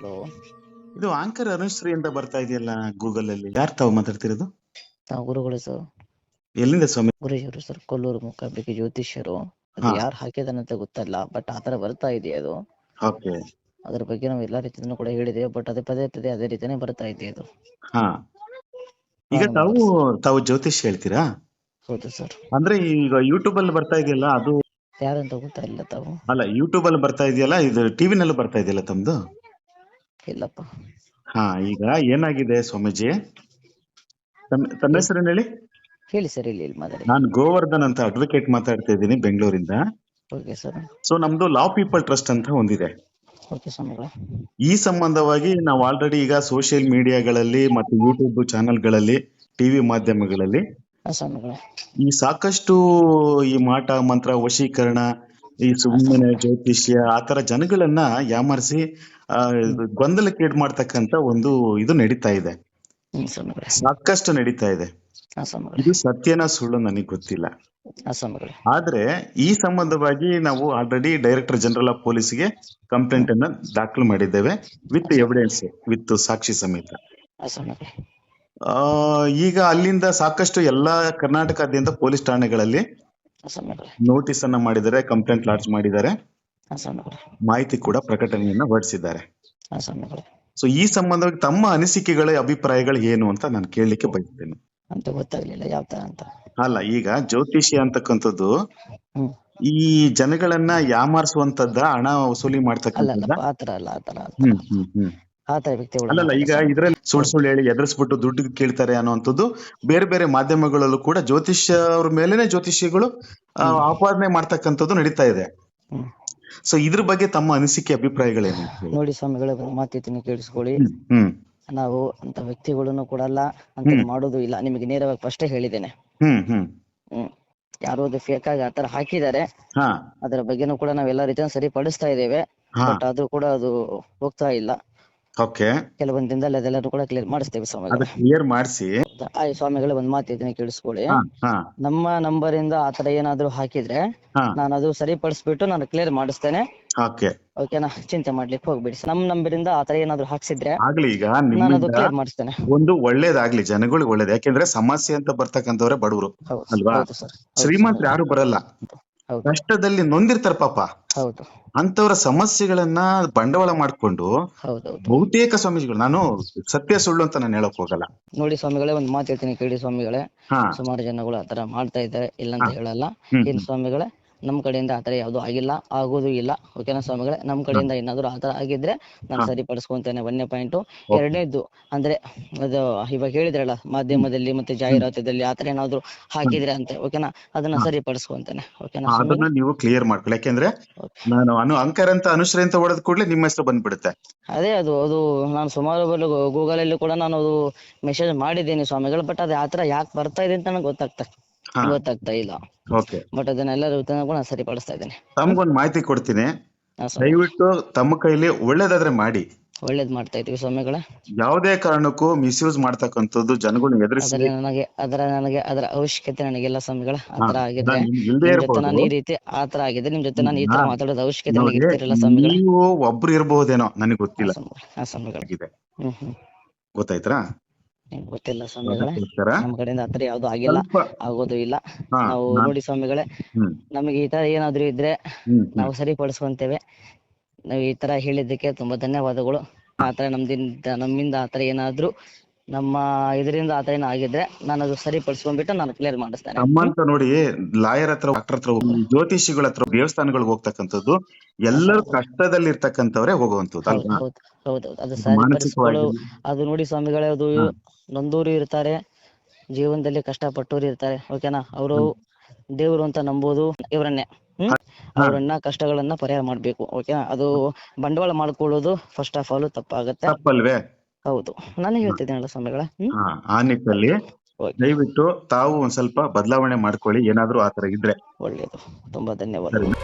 Hello ಇದು anchor Anushree ಅಂತ ಬರ್ತಾ ಇದೆಯಲ್ಲ ಗೂಗಲ್ ಅಲ್ಲಿ ಯಾರು ತಾವು ಮಾತಾಡ್ತಿರೋದು? ತಾವು ಗುರುಗಳು ಸರ್ ಎಲ್ಲಿಂದ ಸ್ವಾಮಿ? ಗುರುಜಿಯವರು ಸರ್ ಕೊಲ್ಲೂರು ಮುಖಾಬಿಕೆ ಜ್ಯೋತಿಷ್ಯರು. ಅದು ಹಾ. ಯಾರು ಹಾಕಿದಾನಂತ ಗೊತ್ತಲ್ಲ ಬಟ್ ಆತರ ಬರ್ತಾ ಇದೆ ಅದು? ಓಕೆ. ಅದ್ರ ಬಗ್ಗೆ ನಾವು ಎಲ್ಲಾ ರೀತಿಯನ್ನು ಕೂಡ ಹೇಳಿದೆ ಬಟ್ ಅದೇ ಪದೇ ಪದೇ ಅದೇ ರೀತಿನೇ ಬರ್ತಾ ಇದೆ ಅದು. ಹಾ. ಈಗ ಹಾ, ತಾವು ತಾವು ಜ್ಯೋತಿಷ್ ಹೇಳ್ತೀರಾ? ಹೌದು ಸರ್ ಅಂದ್ರೆ ಈಗ ಯೂಟ್ಯೂಬ್ ಅಲ್ಲಿ ಬರ್ತಾ ಇದೆಯಲ್ಲ ಅದು ಯಾರಂತ ಗೊತ್ತಾ ಇಲ್ಲ ತಾವು. ಅಲ್ಲ ಯೂಟ್ಯೂಬ್ ಅಲ್ಲಿ ಬರ್ತಾ ಇದೆಯಲ್ಲ ಇದು ಟಿವಿನಲ್ಲೂ ಬರ್ತಾ ಇದೆಯಲ್ಲ ತಮ್ದು? ಇಲ್ಲಪ್ಪ. ಹಾ ಈಗ ಏನಾಗಿದೆ ಸ್ವಾಮೀಜಿ? ತನ್ನ ಹೆಸರೇನು ಹೇಳಿ? ಹೇಳಿ ಸರ್ ಇಲ್ಲಿ ಇಲ್ಲಿ ಮಾತಾಡಿ. ನಾನು ಗೋವರ್ಧನ್ ಅಂತ ಅಡ್ವೊಕೇಟ್ ಮಾತಾಡ್ತಾ ಇದ್ದೀನಿ ಬೆಂಗಳೂರಿಂದ. Okay sir. ಸೊ ನಮ್ದು ಲಾ ಪೀಪಲ್ ಟ್ರಸ್ಟ್ ಅಂತ ಒಂದಿದೆ. ಓಕೆ ಸ್ವಾಮಿಗಳ. ಈ ಸಂಬಂಧವಾಗಿ ನಾವು ಆಲ್ರೆಡಿ ಈಗ ಸೋಷಿಯಲ್ ಮೀಡಿಯಾಗಳಲ್ಲಿ ಮತ್ತು ಯೂಟ್ಯೂಬ್ ಚಾನೆಲ್ಗಳಲ್ಲಿ ಟಿವಿ ಮಾಧ್ಯಮಗಳಲ್ಲಿ ಸ್ವಾಮಿಗಳ. ಈ ಸಾಕಷ್ಟು ಈ ಮಾಟ ಮಂತ್ರ ವಶೀಕರಣ ಈ ಸುಮ್ಮನೆ ಜ್ಯೋತಿಷ್ಯ ಆತರ ಜನಗಳನ್ನ ಯಾಮರಿಸಿ ಆ ಗೊಂದಲಕ್ಕೀಡು ಮಾಡ್ತಕ್ಕಂತ ಒಂದು ಇದು ನಡೀತಾ ಇದೆ. ಸಾಕಷ್ಟು ನಡೀತಾ ಇದೆ. ಇದು ಸತ್ಯನ ಸುಳ್ಳು ನನಗೆ ಗೊತ್ತಿಲ್ಲ. ಆದ್ರೆ ಈ ಸಂಬಂಧವಾಗಿ ನಾವು ಆಲ್ರೆಡಿ ಡೈರೆಕ್ಟರ್ ಜನರಲ್ ಆಫ್ ಪೊಲೀಸ್ಗೆ ಕಂಪ್ಲೇಂಟ್ ಅನ್ನ ದಾಖಲು ಮಾಡಿದ್ದೇವೆ ವಿತ್ ಎವಿಡೆನ್ಸ್ ವಿತ್ ಸಾಕ್ಷಿ ಸಮೇತ. ಈಗ ಅಲ್ಲಿಂದ ಸಾಕಷ್ಟು ಎಲ್ಲಾ ಕರ್ನಾಟಕದಿಂದ ಪೊಲೀಸ್ ಠಾಣೆಗಳಲ್ಲಿ ನೋಟಿಸ್ ಅನ್ನ ಮಾಡಿದ್ದಾರೆ ಕಂಪ್ಲೇಂಟ್ ಲಾಡ್ಜ್ ಮಾಡಿದ್ದಾರೆ. ಮಾಹಿತಿ ಕೂಡ ಪ್ರಕಟಣೆಯನ್ನ ಹೊರಡಿಸಿದ್ದಾರೆ. ಸೊ ಈ ಸಂಬಂಧವಾಗಿ ತಮ್ಮ ಅನಿಸಿಕೆಗಳ ಅಭಿಪ್ರಾಯಗಳು ಏನು ಅಂತ ನಾನು ಕೇಳಲಿಕ್ಕೆ ಬಯಸ್ತೇನೆ. ಅಂತ ಗೊತ್ತಾಗ್ಲಿಲ್ಲ ಯಾವ ತರ ಅಂತ. ಅಲ್ಲ ಈಗ ಜ್ಯೋತಿಷಿ ಅಂತಕ್ಕಂಥದ್ದು ಈ ಜನಗಳನ್ನ ಯಾಮಾರಿಸುವಂತದ್ದ ಹಣ ವಸೂಲಿ ಅಲ್ಲ ಆತರ ವ್ಯಕ್ತಿಗಳು ಅಲ್ಲಲ್ಲ ಈಗ ಇದ್ರಲ್ಲಿ ಸುಳ್ಳು ಸುಳ್ಳು ಹೇಳಿ ಎದುರಿಸ್ಬಿಟ್ಟು ದುಡ್ಡು ಕೇಳ್ತಾರೆ ಅನ್ನುವಂಥದ್ದು ಬೇರೆ ಬೇರೆ ಮಾಧ್ಯಮಗಳಲ್ಲೂ ಕೂಡ ಜ್ಯೋತಿಷ್ಯ ಅವ್ರ ಮೇಲೆನೆ ಜ್ಯೋತಿಷಿಗಳು ಆಪಾದನೆ ಮಾಡ್ತಕ್ಕಂಥದ್ದು ನಡೀತಾ ಇದೆ. ಸೊ ಇದ್ರ ಬಗ್ಗೆ ತಮ್ಮ ಅನಿಸಿಕೆ ಅಭಿಪ್ರಾಯಗಳೇನು? ನೋಡಿ ಸ್ವಾಮಿಗಳ ಮಾತಿನ ಕೇಳಿಸ್ಕೊಳ್ಳಿ. ನಾವು ಅಂತ ವ್ಯಕ್ತಿಗಳನ್ನು ಕೊಡಲ್ಲ ಅಂತ. ಮಾಡೋದು ಇಲ್ಲ. ನಿಮಗೆ ನೇರವಾಗಿ ಫಸ್ಟ್ ಹೇಳಿದ್ದೇನೆ. ಯಾರೋ ಅದು ಫೇಕ್ ಆಗಿ ಆತರ ಹಾಕಿದ್ದಾರೆ. ಅದರ ಬಗ್ಗೆನೂ ಕೂಡ ನಾವೆಲ್ಲ ಎಲ್ಲಾ ರೀತಿಯ ಸರಿಪಡಿಸ್ತಾ ಇದ್ದೇವೆ. ಬಟ್ ಆದ್ರೂ ಕೂಡ ಅದು ಹೋಗ್ತಾ ಇಲ್ಲ. ಓಕೆ. ಕೆಲವೊಂದ್ ದಿನದಲ್ಲಿ ಅದೆಲ್ಲರೂ ಕೂಡ ಕ್ಲಿಯರ್ ಮಾಡಿಸ್ತೇವೆ ಸ್ವಾಮಿಗಳು. ಕ್ಲಿಯರ್ ಮಾಡಿಸಿ. ಆಯ್ತು ಸ್ವಾಮಿಗಳ ಒಂದ್ ಇದನ್ನ ಕೇಳಿಸ್ಕೊಳ್ಳಿ. ನಮ್ಮ ನಂಬರ್ ಇಂದ ಆತರ ಏನಾದ್ರೂ ಹಾಕಿದ್ರೆ ನಾನು ಅದು ಸರಿಪಡಿಸ್ಬಿಟ್ಟು ನಾನು ಕ್ಲಿಯರ್ ಮಾಡಿಸ್ತೇನೆ. ಓಕೆ. ಓಕೆನಾ ಚಿಂತೆ ಮಾಡ್ಲಿಕ್ಕೆ ಹೋಗ್ಬೇಡಿ. ನಮ್ ನಂಬರ್ ಇಂದ ಆತರ ಏನಾದ್ರು ಹಾಕ್ಸಿದ್ರೆ ಆಗ್ಲಿ ಈಗ ನಾನು ಅದು ನಿಮ್ಮಿಂದ ಕ್ಲಿಯರ್ ಮಾಡಿಸ್ತೇನೆ. ಒಂದು ಒಳ್ಳೇದಾಗ್ಲಿ ಜನಗಳಿಗೆ ಒಳ್ಳೇದು. ಯಾಕೆಂದ್ರೆ ಸಮಸ್ಯೆ ಅಂತ ಬರ್ತಕ್ಕಂಥವ್ರೆ ಬಡವರು ಹೌದು ಅಲ್ವಾ? ಹೌದು ಸರ್. ಶ್ರೀಮಂತರು ಯಾರು ಬರಲ್ಲ. ಕಷ್ಟದಲ್ಲಿ ನೊಂದಿರ್ತಾರ ಪಾಪ. ಹೌದು. ಅಂತವರ ಸಮಸ್ಯೆಗಳನ್ನ ಬಂಡವಾಳ ಮಾಡ್ಕೊಂಡು ಬಹುತೇಕ ಸ್ವಾಮೀಜಿಗಳು ನಾನು ಸತ್ಯ ಸುಳ್ಳು ಅಂತ ನಾನು ಹೇಳಕ್ ಹೋಗಲ್ಲ. ನೋಡಿ ಸ್ವಾಮಿಗಳೇ ಒಂದ್ ಮಾತು ಹೇಳ್ತೀನಿ ಕೇಳಿ ಸ್ವಾಮಿಗಳೇ. ಸುಮಾರು ಜನಗಳು ಆತರ ಮಾಡ್ತಾ ಇದ್ದಾರೆ ಇಲ್ಲ ಅಂತ ಹೇಳಲ್ಲ. ಏನ್ ಸ್ವಾಮಿಗಳೇ ನಮ್ ಕಡೆಯಿಂದ ಆತರ ಯಾವುದು ಆಗಿಲ್ಲ ಆಗೋದು ಇಲ್ಲ. ಓಕೆನಾ ಸ್ವಾಮಿಗಳೇ ನಮ್ಮ ಕಡೆಯಿಂದ ಏನಾದ್ರು ಆತರ ಆಗಿದ್ರೆ ನಾನು ಸರಿಪಡಿಸ್ಕೊಂತೇನೆ ಒಂದನೇ ಪಾಯಿಂಟ್. ಎರಡನೇದ್ದು ಅಂದ್ರೆ ಅದು ಇವಾಗ ಹೇಳಿದ್ರಲ್ಲ ಮಾಧ್ಯಮದಲ್ಲಿ ಮತ್ತೆ ಜಾಹೀರಾತದಲ್ಲಿ ಆತರ ಏನಾದ್ರು ಹಾಕಿದ್ರೆ ಅಂತ. ಓಕೆನಾ ಅದನ್ನ ಸರಿಪಡಿಸ್ಕೊಂತೇನೆ. ಓಕೆನಾ ಅದನ್ನ ನೀವು ಕ್ಲಿಯರ್ ಮಾಡ್ಕೊಳ್ಳಿ. ಯಾಕೆಂದ್ರೆ ನಾನು ಅನು ಅಂಕರ್ ಅಂತ ಅನುಶ್ರೀ ಅಂತ ಹೊಡೆದ ಕೂಡಲೇ ನಿಮ್ಮ ಹೆಸರು ಬಂದ್ಬಿಡುತ್ತೆ. ಅದೇ ಅದು ಅದು ನಾನು ಸುಮಾರು ಗೂಗಲ್ ಅಲ್ಲಿ ಕೂಡ ನಾನು ಅದು ಮೆಸೇಜ್ ಮಾಡಿದ್ದೀನಿ ಸ್ವಾಮಿಗಳು ಬಟ್ ಅದು ಆತರ ಯಾಕೆ ಬರ್ತಾ ಇದೆ ಅಂತ ನನಗೆ ಗೊತ್ತಾಗ್ತಾ ಹಾ. ಗೊತ್ತಾಗ್ತಾ ಇಲ್ಲ. ಬಟ್ ಅದನ್ನೆಲ್ಲರೂ ಕೂಡ ಸರಿಪಡಿಸ್ತಾ ಇದ್ದೇನೆ. ತಮ್ಗೊಂದು ಮಾಹಿತಿ ಕೊಡ್ತೀನಿ. ದಯವಿಟ್ಟು ತಮ್ಮ ಕೈಲಿ ಒಳ್ಳೇದಾದ್ರೆ ಮಾಡಿ. ಒಳ್ಳೇದ್ ಮಾಡ್ತಾ ಇದೀವಿ ಸ್ವಾಮಿಗಳ. ಯಾವುದೇ ಕಾರಣಕ್ಕೂ ಮಿಸ್ಯೂಸ್ ಮಾಡ್ತಕ್ಕಂಥದ್ದು ಜನಗಳು ಎದುರಿಸಿ. ನನಗೆ ಅದರ ನನಗೆ ಅದರ ಅವಶ್ಯಕತೆ ನನಗೆಲ್ಲ ಸ್ವಾಮಿಗಳ. ಆತರ ಆಗಿದೆ. ನಾನು ಈ ರೀತಿ ಆತರ ಆಗಿದೆ. ನಿಮ್ ಜೊತೆ ನಾನು ಈ ತರ. ಮಾತಾಡೋದು ಅವಶ್ಯಕತೆ ನನಗೆ ಇರ್ತಿರಲ್ಲ ಸ್ವಾಮಿಗಳ. ನೀವು ಒಬ್ರು ಇರಬಹುದೇನೋ ನನಗೆ ಗೊತ್ತಿಲ್ಲ. ಆ ಸ್ವಾಮಿಗಳ. ಗೊತ್ತಾಯ್ತಾ? ನಿಮ್ಗ್ ಗೊತ್ತಿಲ್ಲ ಸ್ವಾಮಿಗಳೇ ನಮ್ಮ ನಮ್ ಕಡೆಯಿಂದ ಆತರ ಯಾವ್ದು ಆಗಿಲ್ಲ ಆಗೋದು ಇಲ್ಲ. ನಾವು ನೋಡಿ ಸ್ವಾಮಿಗಳೇ ನಮಗೆ ಈ ತರ ಏನಾದ್ರು ಇದ್ರೆ. ನಾವು ಸರಿಪಡಿಸ್ಕೊಂತೇವೆ. ನಾವು ಈ ತರ ಹೇಳಿದ್ದಕ್ಕೆ ತುಂಬಾ ಧನ್ಯವಾದಗಳು. ಆತರ ನಮ್ದಿಂದ ನಮ್ಮಿಂದ ಆತರ ಏನಾದ್ರು ನಮ್ಮ ಇದರಿಂದ ಆತ ಏನೋ ಆಗಿದ್ರೆ ನಾನು ಅದು ಸರಿಪಡಿಸ್ಕೊಂಡ್ಬಿಟ್ಟು ನಾನು ಕ್ಲಿಯರ್ ಮಾಡಿಸ್ತೇನೆ. ನಮ್ಮಂತ ನೋಡಿ ಲಾಯರ್ ಹತ್ರ ಡಾಕ್ಟರ್ ಹತ್ರ ಜ್ಯೋತಿಷಿಗಳ ಹತ್ರ ದೇವಸ್ಥಾನಗಳಿಗೆ ಹೋಗ್ತಕ್ಕಂಥದ್ದು ಎಲ್ಲರೂ ಕಷ್ಟದಲ್ಲಿ ಇರ್ತಕ್ಕಂಥವ್ರೆ ಹೋಗುವಂತದ್ದು ಹೌದು ಅಲ್ವಾ ಹೌದು. ಹೌದೌದು ಅದು ಸರಿಪಡಿಸ್ಕೊಳ್ಳೋ ಅದು ನೋಡಿ ಸ್ವಾಮಿಗಳೇ ಅದು ನೊಂದೂರು ಇರ್ತಾರೆ. ಜೀವನದಲ್ಲಿ ಕಷ್ಟಪಟ್ಟವ್ರು ಇರ್ತಾರೆ. ಓಕೆನಾ ಅವರು ದೇವರು ಅಂತ ನಂಬೋದು. ಇವರನ್ನೇ ಹ್ಮ್? ಅವರನ್ನ ಕಷ್ಟಗಳನ್ನ ಪರಿಹಾರ ಮಾಡ್ಬೇಕು. ಓಕೆನಾ ಅದು ಬಂಡವಾಳ ಮಾಡ್ಕೊಳ್ಳೋದು ಫಸ್ಟ್ ಆಫ್ ಆಲ್ ತಪ್ಪಾಗತ್ತೆ. ತಪ್ಪಲ್ವೇ? ಹೌದು. ನಾನು ಹೇಳ್ತಿದ್ದೇನಲ್ಲ ಸ್ವಾಮಿಗಳ. ಆ ನಿಟ್ಟಲ್ಲಿ ದಯವಿಟ್ಟು ತಾವು ಒಂದ್ ಸ್ವಲ್ಪ ಬದಲಾವಣೆ ಮಾಡ್ಕೊಳ್ಳಿ. ಏನಾದ್ರೂ ಆತರ ಇದ್ರೆ. ಒಳ್ಳೇದು. ತುಂಬಾ ಧನ್ಯವಾದಗಳು.